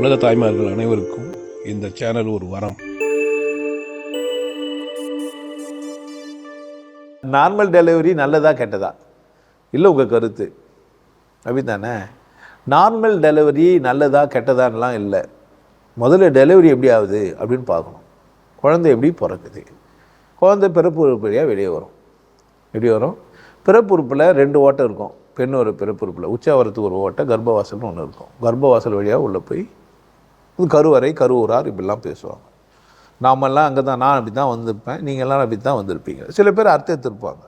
உலக தாய்மார்கள் அனைவருக்கும் இந்த சேனல் ஒரு வரம். நார்மல் டெலிவரி நல்லதா கெட்டதா? இல்லை உங்கள் கருத்து. அப்படித்தானே நார்மல் டெலிவரி நல்லதா கெட்டதான்லாம் இல்லை. முதல்ல டெலிவரி எப்படி ஆகுது அப்படின்னு பார்க்கணும். குழந்தை எப்படி பிறக்குது? குழந்தை பிறப்பு உறுப்படியாக வெளியே வரும். எப்படி வரும். பிறப்பு உறுப்பில் ரெண்டு ஓட்டம் இருக்கும். பெண் ஒரு பிறப்பு உறுப்பில். உச்சாவரத்துக்கு ஒரு ஓட்டை கர்ப்பவாசல்னு ஒன்று இருக்கும். கர்ப்பவாசல் வழியாக உள்ளே போய் இது கருவறை கருவூரார் இப்படிலாம் பேசுவாங்க. நாமெல்லாம் அங்கே தான் நான் அப்படி தான் வந்திருப்பேன் நீங்கள் எல்லாம் அப்படி தான் வந்திருப்பீங்க. சில பேர் அர்த்தத்தை இருப்பாங்க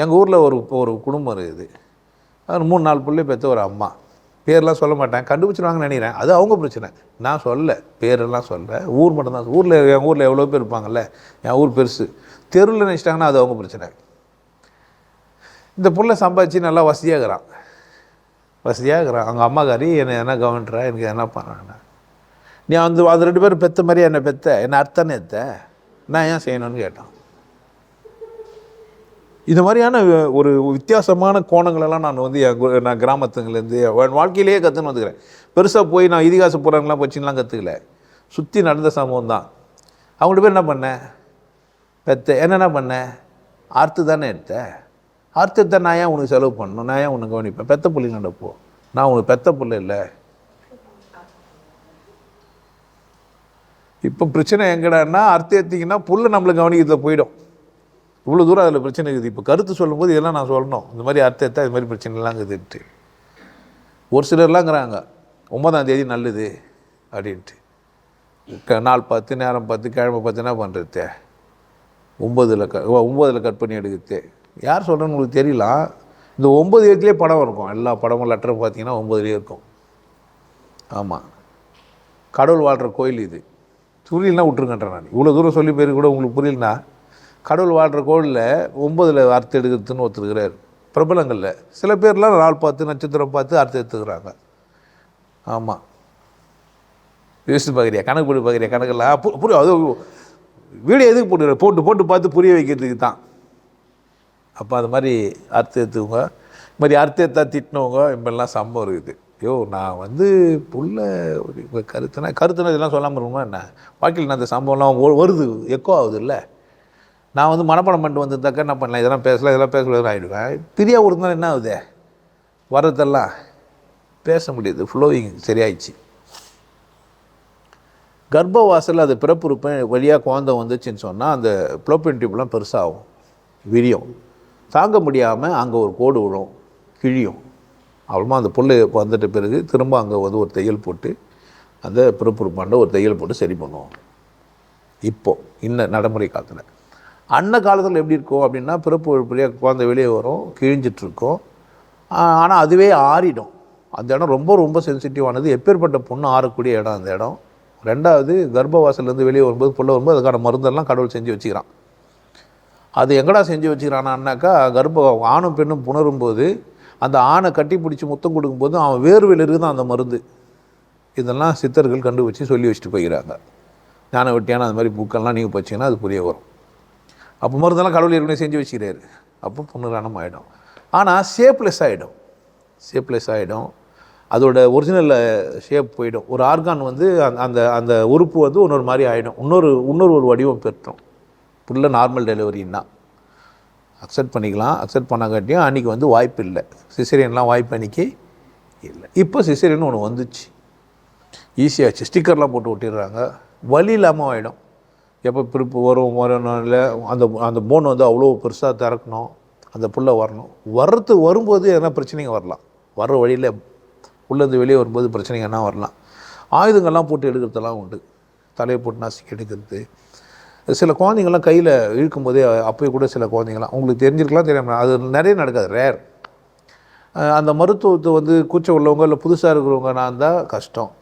எங்கள் ஊரில் ஒரு ஒரு குடும்பம் இருக்குது. அது மூணு நாலு பிள்ளை பெற்ற ஒரு அம்மா. பேர்லாம் சொல்ல மாட்டேன். கண்டுபிடிச்சிருவாங்கன்னு நினைக்கிறேன். அது அவங்க பிரச்சனை. நான் சொல்ல பேரெல்லாம் சொல்கிறேன் ஊர் மட்டும்தான் ஊரில் என் ஊரில் எவ்வளோ பேர் இருப்பாங்கல்ல? என் ஊர் பெருசு. தெருவில் நினச்சிட்டாங்கன்னா அது அவங்க பிரச்சனை. இந்த பிள்ளை சம்பாதிச்சு நல்லா வசதியாகிறான். வசதியாகிறான். அவங்க அம்மாக்காரி என்னை என்ன கவனிட்றா எனக்கு என்ன பண்ணுறாங்கன்னா நீ வந்து அது ரெண்டு பேரும் பெத்த மாதிரி என்னை பெத்த? என்ன அர்த்தனை எத்த? நான் ஏன் செய்யணும்னு கேட்டான். இது மாதிரியான ஒரு வித்தியாசமான கோணங்களெல்லாம் நான் வந்து என் நான் கிராமத்துலேருந்து என் வாழ்க்கையிலேயே கற்றுன்னு வந்துக்கிறேன். பெருசாக போய் நான் இதிகாச புறங்கள்லாம் போச்சுலாம் கற்றுக்கல சுற்றி நடந்த சம்பவம் தான். அவங்கள்ட்ட பேர் என்ன பண்ணேன் பெத்த. என்னென்ன பண்ணேன் ஆர்த்து தானே எடுத்த ஆர்த்தத்தை நான் ஏன் உனக்கு செலவு பண்ணணும்? நான் ஏன் உனக்கு கவனிப்பேன்? பெத்த பிள்ளைங்க நடப்போ நான் உனக்கு பெத்த பிள்ளை இல்லை. இப்போ பிரச்சனை எங்கடான்னா அர்த்தம் எடுத்தீங்கன்னா புல்லை நம்மளை கவனிக்கிறதுல போயிடும். இவ்வளோ தூரம் அதில் பிரச்சனை இருக்குது. இப்போ கருத்து சொல்லும்போது இதெல்லாம் நான் சொல்லணும். இந்த மாதிரி அர்த்தம் எடுத்தால் இது மாதிரி பிரச்சனைலாம் இருக்குதுன்ட்டு. ஒரு சிலர்லாங்கிறாங்க ஒன்பதாம் தேதி நல்லது அப்படின்ட்டு. க- நாள் பத்து நேரம் பத்து கிழமை பார்த்து என்ன பண்ணுறது ஒம்பதில் க ஒம்பதில் கட் பண்ணி எடுக்கிறது யார் சொல்கிறேன்னு உங்களுக்கு தெரியலாம் இந்த ஒம்பது ஏத்துலேயே படம் இருக்கும். எல்லா படமும் லெட்டரும் பார்த்தீங்கன்னா ஒம்பதுலேயே இருக்கும். ஆமாம் கடவுள் வாழ்கிற கோயில் இது. புரியலனா விட்டுருங்கன்றேன் நான். இவ்வளோ தூரம் சொல்லி பேர் கூட உங்களுக்கு புரியலனா கடவுள் வாழ்கிற கோளில் ஒம்பதில் அர்த்தம் எடுக்கிறதுன்னு ஒத்துருக்கிறார் பிரபலங்களில். சில பேர்லாம் நாள் பார்த்து நட்சத்திரம் பார்த்து அர்த்தம் எடுத்துக்கிறாங்க. ஆமாம் யோசிச்சு பார்க்குறியா? கணக்கு போட்டு பார்க்குறியா? கணக்கெல்லாம் புரிய அது வீடியோ எதுக்கு போட்டு போட்டு போட்டு பார்த்து புரிய வைக்கிறதுக்கு தான். அப்போ அது மாதிரி அர்த்தம் எடுத்துவங்க இது மாதிரி அர்த்தத்தை திட்டினவங்க இப்பெல்லாம் சம்பவம் இருக்குது. ஐயோ நான் வந்து புள்ள ஒரு கருத்துனா கருத்துனா இதெல்லாம் சொல்லாமல் இருக்கணுமா என்ன? வாழ்க்கையில் நான் அந்த சம்பவம்லாம் வருது எக்கோ ஆகுது இல்லை நான் வந்து மனப்பாடம் பண்ணிட்டு வந்திருந்தாக்க என்ன பண்ணலாம்? இதெல்லாம் பேசலாம் இதெல்லாம் பேசலாம் ஆகிடுவேன் பிரியா இருந்தாலும் என்ன ஆகுது? வர்றதெல்லாம் பேச முடியுது ஃப்ளோயிங் சரியாயிடுச்சு. கர்ப்பவாசலில் அது பிறப்புறுப்பு வழியாக குழந்தை வந்துச்சுன்னு சொன்னால் அந்த ப்ளோப்பின் டியூப்லாம் பெருசாகும் விரியும். தாங்க முடியாமல் அங்கே ஒரு கோடு விழும் கிழியும். அப்புறமா அந்த புள்ளை வந்துட்ட பிறகு திரும்ப அங்கே வந்து ஒரு தையல் போட்டு அந்த பிறப்புறுப்பாண்ட ஒரு தையல் போட்டு சரி பண்ணுவோம். இப்போது இன்ன நடைமுறை காலத்தில். அன்ன காலத்தில் எப்படி இருக்கும் அப்படின்னா பிறப்பு வழியாக குழந்தை வெளியே வரும் கிழிஞ்சிட்ருக்கோம். ஆனால் அதுவே ஆறிடும். அந்த இடம் ரொம்ப ரொம்ப சென்சிட்டிவானது எப்பேற்பட்ட பொண்ணு ஆறக்கூடிய இடம் அந்த இடம். ரெண்டாவது கர்ப்பவாசல்லேருந்து வெளியே வரும்போது புள்ள வரும்போது அதுக்கான மருந்தெல்லாம் கடவுள் செஞ்சு வச்சுக்கிறான். அது எங்கடா செஞ்சு வச்சுக்கிறானான்னாக்கா கர்ப்ப ஆணும் பெண்ணும் புணரும்போது அந்த ஆணை கட்டி பிடிச்சி முத்தம் கொடுக்கும்போது அவன் வேர்வையில் இருக்குதான் அந்த மருந்து? இதெல்லாம் சித்தர்கள் கண்டுபிடிச்சி சொல்லி வச்சுட்டு போய்கிறாங்க ஞான வெட்டியான அந்த மாதிரி புக்கெல்லாம் நீங்கள் போச்சிங்கன்னா அது புரிய வரும். அப்போ மருந்தெல்லாம் கடவுள் ஏற்கனவே செஞ்சு வச்சுக்கிறாரு. அப்போ புனரானம் ஆகிடும் ஆனால் ஷேப்லெஸ் ஆகிடும் ஷேப்லெஸ் ஆகிடும் அதோட ஒரிஜினல் ஷேப் போயிடும். ஒரு ஆர்கான் வந்து அந்த அந்த அந்த உறுப்பு வந்து இன்னொரு மாதிரி ஆகிடும் இன்னொரு இன்னொரு ஒரு வடிவம் பெற்றோம். ஃபுல்லாக நார்மல் டெலிவரின்னா அக்செப்ட் பண்ணிக்கலாம். அக்செப்ட் பண்ணாங்காட்டியும் அன்றைக்கி வந்து வாய்ப்பு இல்லை. சிசேரியன்லாம் வாய்ப்பு அன்றைக்கி இல்லை. இப்போ சிசேரியன் ஒன்று வந்துச்சு. ஈஸியாச்சு ஸ்டிக்கர்லாம் போட்டு ஒட்டிடுறாங்க. வலி இல்லாமல் ஆகிடும் எப்போ பிறப்பு வரும் வரணும் இல்லை. அந்த அந்த போன் வந்து அவ்வளோ பெருசாக திறக்கணும். அந்த புள்ள வரணும். வர்றது வரும்போது எதனா பிரச்சனைங்க வரலாம். வர்ற வழியில் உள்ளேருந்து வெளியே வரும்போது பிரச்சனைங்க என்ன வரலாம். ஆயுதங்கள்லாம் போட்டு எடுக்கிறதெல்லாம் உண்டு. தலையை போட்டு நசுக்கி எடுக்கிறது. சில குழந்தைங்கள்லாம் கையில் இழுக்கும்போதே அப்போயே கூட சில குழந்தைங்களாம் உங்களுக்கு தெரிஞ்சிருக்கலாம் தெரியாமல் அது நிறைய நடக்காது ரேர் அந்த மருத்துவத்தை வந்து கூச்சம் உள்ளவங்க இல்லை புதுசாக இருக்கிறவங்க நான் தான் கஷ்டம்.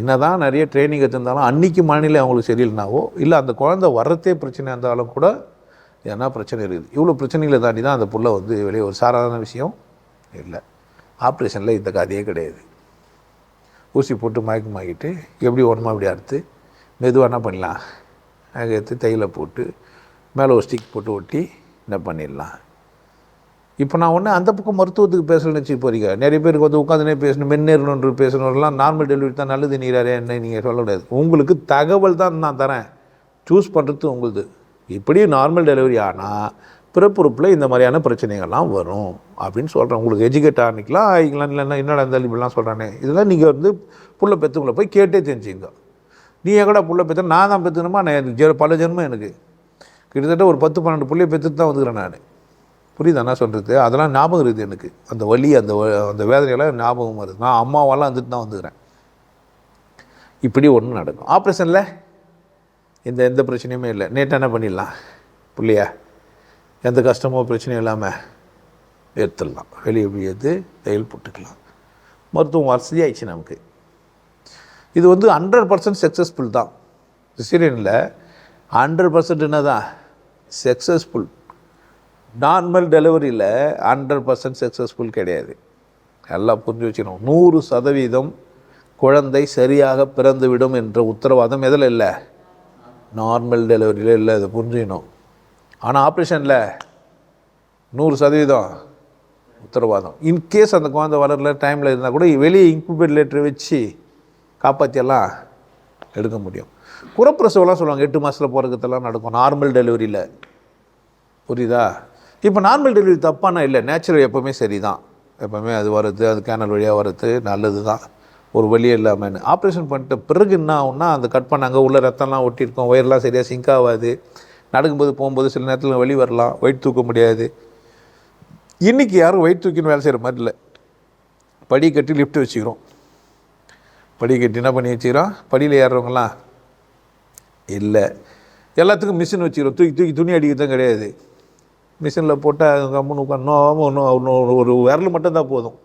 என்னதான் நிறைய ட்ரைனிங் எடுத்திருந்தாலும் அன்றைக்கி மாநிலம் அவங்களுக்கு சரியில்லைனாவோ இல்லை அந்த குழந்தை வர்றதே பிரச்சனை இருந்தாலும் கூட என்ன பிரச்சனை இருக்குது. இவ்வளோ பிரச்சனைகளை தாண்டி தான் அந்த புள்ள வந்து வெளியே ஒரு சாதாரண விஷயம் இல்லை. ஆப்ரேஷனில் இந்த கதையே கிடையாது. ஊசி போட்டு மயக்கமாகிட்டு எப்படி ஓடணுமோ அப்படி அறுத்து மெதுவாக என்ன பண்ணலாம்? அங்கே எடுத்து தையில போட்டு மேலே ஒரு ஸ்டிக் போட்டு ஒட்டி என்ன பண்ணிடலாம். இப்போ நான் ஒன்று அந்த பக்கம் மருத்துவத்துக்கு பேசணும்னு வச்சு போறீங்க நிறைய பேருக்கு வந்து உட்காந்துனே பேசணும் மென்னேறணுன்ற பேசணும்லாம் நார்மல் டெலிவரி தான் நல்லது நீராரே என்ன நீங்கள் சொல்லக்கூடாது. உங்களுக்கு தகவல் தான் நான் தரேன். சூஸ் பண்ணுறது உங்களுது. இப்படியும் நார்மல் டெலிவரி ஆனால் பிறப்புறுப்பில் இந்த மாதிரியான பிரச்சனைகள்லாம் வரும் அப்படின்னு சொல்கிறேன் உங்களுக்கு எஜுகேட் ஆனிக்கலாம் ஆகிக்கலாம் இல்லைன்னா என்னடா இருந்தாலும் இப்படிலாம் சொல்கிறானே இதெல்லாம் நீங்கள் வந்து புள்ள பெற்றவங்களை போய் கேட்டே தெரிஞ்சுங்க நீ எங்கடா புள்ள பெற்ற நான் தான் பெற்றுணுமா நான் ஜெ- பல ஜென்மம் எனக்கு. கிட்டத்தட்ட ஒரு பத்து பன்னெண்டு புள்ளைய பெற்றுட்டு தான் வந்துக்கிறேன் நான். புரியுதா? என்ன சொல்கிறது அதெல்லாம் ஞாபகம் இருக்குது எனக்கு. அந்த வலி அந்த அந்த வேதனையெல்லாம் ஞாபகம் வருது. நான் அம்மாவெல்லாம் வந்துட்டு தான் வந்துக்கிறேன். இப்படி ஒன்று நடக்கும். ஆப்ரேஷனில்? இந்த எந்த பிரச்சனையுமே இல்லை. நேற்று என்ன பண்ணிடலாம்? பிள்ளையா எந்த கஷ்டமோ பிரச்சனையும் இல்லாமல் எடுத்துடலாம். வெளியே போய் எடுத்து தையல் போட்டுக்கலாம். மருத்துவம் வசதியாகிடுச்சு நமக்கு. இது வந்து ஹண்ட்ரட் பர்சன்ட் சக்ஸஸ்ஃபுல் தான். சிசிரியனில் ஹண்ட்ரட் பர்சன்ட் என்ன தான் சக்ஸஸ்ஃபுல் நார்மல் டெலிவரியில் ஹண்ட்ரட் பர்சன்ட் சக்ஸஸ்ஃபுல் கிடையாது. எல்லாம் புரிஞ்சு வச்சுக்கணும். நூறு சதவீதம் குழந்தை சரியாக பிறந்துவிடும் என்ற உத்தரவாதம் எதில் இல்லை? நார்மல் டெலிவரியில் இல்லை அதை புரிஞ்சுக்கணும். ஆனால் ஆப்ரேஷனில் நூறு சதவீதம் உத்தரவாதம். இன்கேஸ் அந்த குழந்தை வளரல டைமில் இருந்தால் கூட வெளியே இன்குபேட்லேட்டர் வச்சு காப்பாற்றியெல்லாம் எடுக்க முடியும். குறப்பிரசவம்லாம் சொல்லுவாங்க எட்டு மாதத்தில் போகிறதுக்கெல்லாம் நடக்கும். நார்மல் டெலிவரியில் புரியுதா? இப்போ நார்மல் டெலிவரி தப்பானா இல்லை நேச்சுரல் எப்போவுமே சரி தான் எப்போவுமே அது வருது அது கேனல் வழியாக வருது நல்லது தான் ஒரு வழியே இல்லாமல் ஆப்ரேஷன் பண்ணிட்ட பிறகு என்ன ஆகும்னா அந்த கட் பண்ணாங்க உள்ள ரத்தம்லாம் ஒட்டியிருக்கும் ஒயர்லாம் சரியாக சிங்க் ஆகாது. நடக்கும்போது போகும்போது சில நேரத்தில் வழி வரலாம் வெயிட் தூக்க முடியாது. இன்றைக்கி யாரும் வெயிட் தூக்கின்னு வேலை செய்கிற மாதிரி இல்லை. படி கட்டி லிஃப்ட் வச்சுக்கிறோம். படிக்கட்டு என்ன பண்ணி வச்சுக்கிறோம் படியில் ஏறுறவங்களாம் இல்லை. எல்லாத்துக்கும் மிஷின் வச்சுக்கிறோம். தூக்கி தூக்கி துணி அடிக்கிறதும் கிடையாது. மிஷினில் போட்டால் கம்முன்னு உட்காந்து ஒன்றும் ஒரு விரல் மட்டும் தான் போதும்.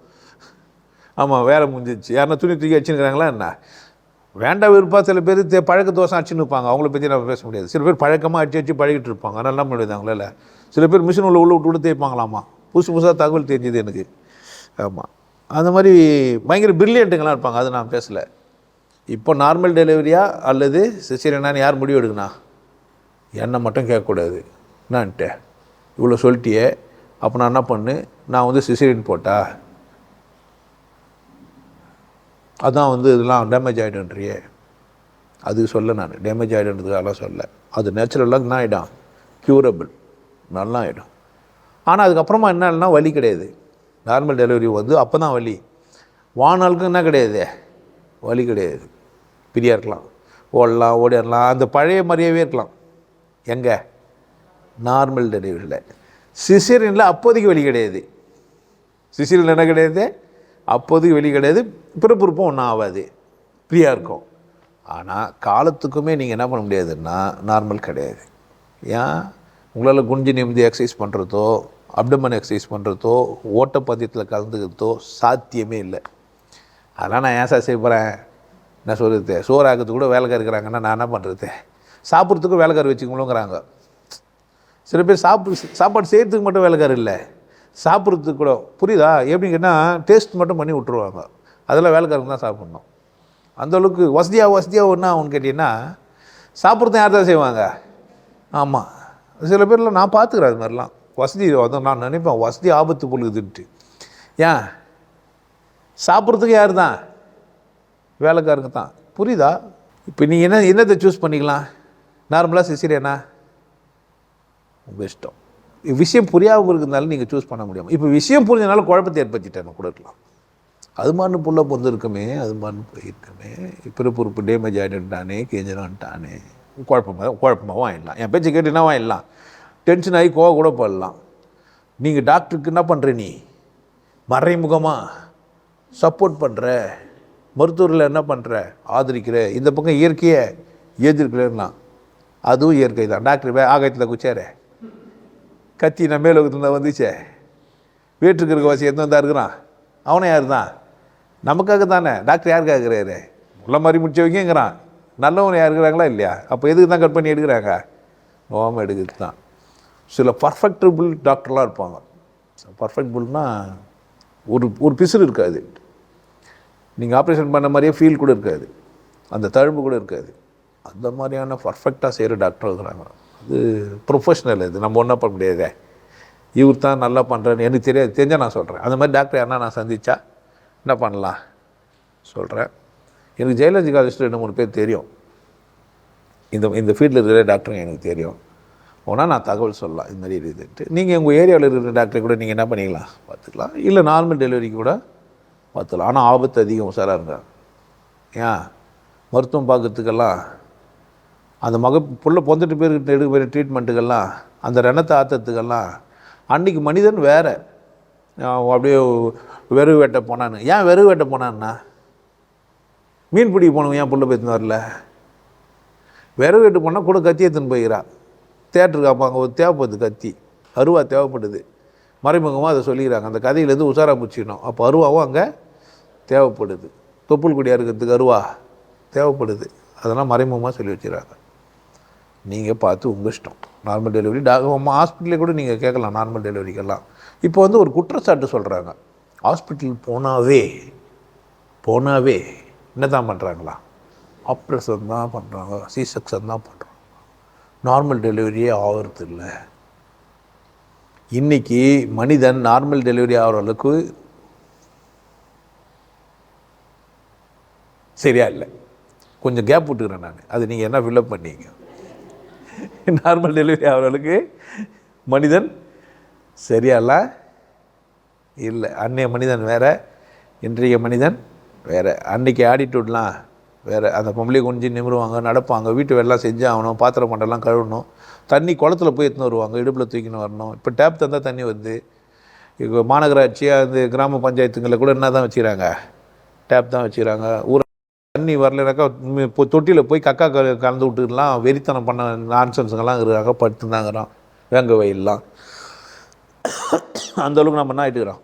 ஆமாம் வேலை முடிஞ்சிச்சு யாருன்னா துணி தூக்கி வச்சுருக்கிறாங்களா என்ன? வேண்டாம் விருப்பா சில பேர் தே- பழக்க தோசை அடிச்சுன்னு இருப்பாங்க. அவங்கள பற்றி நம்ம பேச முடியாது. சில பேர் பழக்கமாக அடிச்சு அடிச்சு பழகிட்டு இருப்பாங்க. அதனால என்ன முடியாது அவங்களால? சில பேர் மிஷின் உள்ள உள்ள விட்டு விட்டு தேய்ப்பாங்களாமா? புதுசு புதுசாக தகவல் தெரிஞ்சுது எனக்கு. ஆமாம் அந்த மாதிரி பயங்கர பிரில்லியண்ட்டுங்களாம் இருப்பாங்க. அது நான் பேசலை. இப்போ நார்மல் டெலிவரியா அல்லது சிசிரியனான்னு யார் முடிவு எடுக்கணா என்னை மட்டும் கேட்கக்கூடாது. என்னான்ட்டு? இவ்வளோ சொல்லிட்டியே. அப்போ நான் என்ன பண்ணு? நான் வந்து சிசிரியன் போட்டா? அதான் வந்து இதெல்லாம் டேமேஜ் ஆகிடுன்றியே அதுக்கு சொல்ல நான். டேமேஜ் ஆகிடுன்றதுக்கெல்லாம் சொல்ல. அது நேச்சுரலாக என்ன ஆகிடும் க்யூரபிள் நல்லா ஆகிடும் ஆனால் அதுக்கப்புறமா என்னன்னா வலி கிடையாது. நார்மல் டெலிவரி வந்து அப்போ தான் வலி. வானாளுக்கும் என்ன கிடையாது? வலி கிடையாது. பிரியா இருக்கலாம். ஓடலாம் ஓடிடலாம். அந்த பழைய மாதிரியாவே இருக்கலாம். எங்கே? நார்மல் டெலிவரியில் சிசேரியனில் அப்போதைக்கு வலி கிடையாது. சிசிலில் என்ன கிடையாது? அப்போதைக்கு வெளி கிடையாது. பிறப்புறுப்பும் ஒன்றும் ஆகாது. ஃப்ரீயாக இருக்கும். ஆனால் காலத்துக்குமே நீங்கள் என்ன பண்ண முடியாதுன்னா நார்மல் கிடையாது. ஏன்? உங்களால் குஞ்சு நிமிந்து எக்ஸசைஸ் பண்ணுறதோ அப்டமன் எக்ஸசைஸ் பண்ணுறதோ ஓட்டப்பந்தயத்தில் கலந்துக்கிறதோ சாத்தியமே இல்லை. அதெல்லாம் நான் ஏன் சார் செய்ய போகிறேன் என்ன சொல்கிறது சோறு ஆக்கிறதுக்கு கூட வேலைக்கார் இருக்கிறாங்கன்னா நான் என்ன பண்ணுறது சாப்பிட்றதுக்கும் வேலைக்கார் வச்சுக்கணுங்கிறாங்க. சில பேர் சாப்பிட்டு சாப்பாடு செய்கிறதுக்கு மட்டும் வேலைக்கார் இல்லை. சாப்பிட்றதுக்கு கூட புரியுதா? எப்படின்னு கேட்டால் டேஸ்ட் மட்டும் பண்ணி விட்ருவாங்க அதெல்லாம் வேலைக்காரங்க தான் சாப்பிட்ணும். அந்த அளவுக்கு வசதியாக வசதியாக ஒன்றா அவனு கேட்டிங்கன்னா சாப்பிட்றது யார் தான் செய்வாங்க? ஆமாம் சில பேர்லாம் நான் பார்த்துக்கிறேன் அது மாதிரிலாம். வசதி வந்து நான் நினைப்பேன் வசதி ஆபத்து பொழுதுன்ட்டு ஏன்? சாப்பிட்றதுக்கு யார் தான் வேலைக்காரங்க தான் புரியுதா? இப்போ நீ என்ன என்னத்தை சூஸ் பண்ணிக்கலாம்? நார்மலாக சிசிரியனா உங்கள் இஷ்டம். விஷயம் புரியாமல் இருக்கிறதுனால நீங்கள் சூஸ் பண்ண முடியாமல் இப்போ விஷயம் புரிஞ்சதுனால குழப்பத்தை ஏற்படுத்திட்டேன் கூட இருக்கலாம். அது மாதிரி புள்ள பொந்திருக்குமே அது மாதிரி போயிருக்குமே. பிறப்புறுப்பு டேமேஜ் ஆகிட்டுட்டானே கேஞ்சிடான்ட்டானே குழப்பமாக குழப்பமாக வாங்கிடலாம் என் பேச்சு கேட்டு என்ன வாங்கிடலாம் டென்ஷன் ஆகி கோவ கூட போடலாம் நீங்கள் டாக்டருக்கு என்ன பண்ணுற நீ? மறைமுகமாக சப்போர்ட் பண்ணுற மருத்துவரில் என்ன பண்ணுற ஆதரிக்கிற இந்த பக்கம் இயற்கையை எதிர்க்கிறேன்னா அதுவும் இயற்கை தான். டாக்டர் வே ஆகாயத்தில் குச்சாரு கத்தி நான் மேலோகத்தில் வந்துச்சே? வீட்டுக்கு இருக்க வாசி எந்த வந்தா இருக்கிறான்? அவனை யார் தான் நமக்காக தானே. டாக்டர் யாருக்காக இருக்கிறாரு? உள்ள மாதிரி முடிச்சவங்கிறான் நல்லவனை யாருக்கிறாங்களா இல்லையா? அப்போ எதுக்கு தான் கட் பண்ணி எடுக்கிறாங்க? நோவாமல் எடுக்கிறது தான். சில பர்ஃபெக்டபிள் டாக்டர்லாம் இருப்பாங்க. பர்ஃபெக்டபுள்னா ஒரு ஒரு பிசுறு இருக்காது. நீங்கள் ஆப்ரேஷன் பண்ண மாதிரியே ஃபீல் கூட இருக்காது. அந்த தழும்பு கூட இருக்காது. அந்த மாதிரியான பர்ஃபெக்டாக செய்கிற டாக்டர் இருக்கிறாங்க. அது ப்ரொஃபஷ்னல் இது. நம்ம ஒன்றும் பண்ண முடியாதே. இவர் தான் நல்லா பண்ணுறேன்னு எனக்கு தெரியாது. தெரிஞ்சால் நான் சொல்கிறேன் அந்த மாதிரி டாக்டர் யாரா நான் சந்தித்தா என்ன பண்ணலாம்? சொல்கிறேன் எனக்கு ஜெயலலிதாலஜிஸ்ட் ரெண்டு மூணு பேர் தெரியும். இந்த இந்த ஃபீல்டில் இருக்கிற டாக்டருங்க எனக்கு தெரியும். போனால் நான் தகவல் சொல்லலாம். இந்த மாதிரி இருக்குதுன்ட்டு நீங்கள் உங்கள் ஏரியாவில் இருக்கிற டாக்டரை கூட நீங்கள் என்ன பண்ணிக்கலாம்? பார்த்துக்கலாம். இல்லை நார்மல் டெலிவரிக்கு கூட பார்த்துக்கலாம். ஆனால் ஆபத்து அதிகம் உஷாராக இருங்க. ஏன்? மருத்துவம் பார்க்கறதுக்கெல்லாம் அந்த மக புள்ள பொந்துட்டு பேருக்கு எடுக்கிற ட்ரீட்மெண்ட்டுக்கெல்லாம் அந்த ரணத்தை ஆத்தத்துக்கெல்லாம் அன்றைக்கி மனிதன் வேறு. அப்படியே வெறு வேட்டை போனான்னு. ஏன் வெறு வேட்டை போனான்னா? மீன் பிடிக்க போனவங்க ஏன் புள்ள பேத்துன்னு வரல? விறகு வெட்டு போனால் கூட கத்தி எடுத்துன்னு போயிடா தேட்டருக்கு காப்பாங்க ஒரு தேவைப்படுது கத்தி. அருவா தேவைப்படுது. மறைமுகமாக அதை சொல்லிக்கிறாங்க. அந்த கதையிலேருந்து உஷாரா பிடிச்சிக்கணும் அப்போ அருவாவும் அங்கே தேவைப்படுது. தொப்புள் குடியாக இருக்கிறதுக்கு அருவா தேவைப்படுது. அதெல்லாம் மறைமுகமாக சொல்லி வச்சுக்கிறாங்க. நீங்கள் பார்த்து உங்கள் இஷ்டம். நார்மல் டெலிவரி டாக்டர் ஹாஸ்பிட்டலே கூட நீங்கள் கேட்கலாம். நார்மல் டெலிவரிக்கெல்லாம் இப்போ வந்து ஒரு குற்றச்சாட்டு சொல்கிறாங்க ஹாஸ்பிட்டல் போனாவே போனாவே என்ன தான் பண்ணுறாங்களா ஆப்ரேஷன் தான் பண்ணுறாங்க சி செக்ஷன் தான் பண்ணுறாங்க நார்மல் டெலிவரியே ஆகிறது இல்லை மனிதன் நார்மல் டெலிவரி ஆகிற அளவுக்கு சரியா இல்லை. கொஞ்சம் கேப் விட்டுக்கிறேன் நான். அது நீங்கள் என்ன ஃபில்அப் பண்ணீங்க? நார்மல் டெலிவரி ஆகிற அளவுக்கு மனிதன் சரியாலாம் இல்லை? அன்னைய மனிதன் வேறு இன்றைய மனிதன் வேறு. அன்றைக்கி ஆட்டிடியூட்லாம் வேறு அந்த பொம்பளை குஞ்சு நிமிருவாங்க நடப்பாங்க வீட்டு வேலைலாம் செஞ்சு ஆகணும் பாத்திரம் பண்டெல்லாம் கழுவணும். தண்ணி குளத்துல போய் எடுத்துன்னு வருவாங்க இடுப்பில் தூக்கின்னு வரணும். இப்போ டேப் தந்தால் தண்ணி வருது. இப்போ மாநகராட்சியாக அது கிராம பஞ்சாயத்துங்களில் கூட என்ன தான் வச்சுக்கிறாங்க? டேப் தான் வச்சுக்கிறாங்க. ஊர தண்ணி வரலைனாக்கா இப்போ தொட்டியில் போய் கக்கா க- கலந்து விட்டுலாம் வெறித்தனம் பண்ண நான்சன்ஸுங்கெல்லாம் இருக்கிறாங்க படுத்துருந்தாங்கிறோம் வேங்க வயல்லாம். அந்த அளவுக்கு நம்ம என்ன ஆகிட்டுக்கிறோம்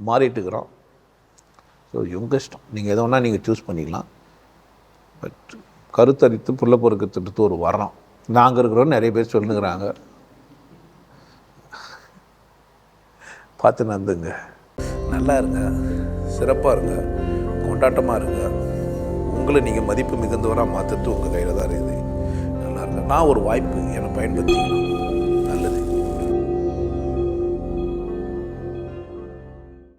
மாறிட்டுக்கிறோம். ஸோ இவங்க இஷ்டம். நீங்கள் எதோ வேணால் நீங்கள் சூஸ் பண்ணிக்கலாம். பட் கருத்தரித்து புள்ள பொறுக்கத்துட்டு ஒரு வரோம் நாங்கள் இருக்கிறோம் நிறைய பேர் சொல்லுங்கிறாங்க பார்த்து நந்துங்க நல்லா இருங்க. சிறப்பாக இருங்க. கொண்டாட்டமாக இருங்க. உங்களை நீங்கள் மதிப்பு மிகுந்தவராக மாற்றுறது உங்கள் கையில் தான் இருக்குது. நல்லா இருங்க. நான் ஒரு வாய்ப்பு என்னை பயன்படுத்திக்கலாம்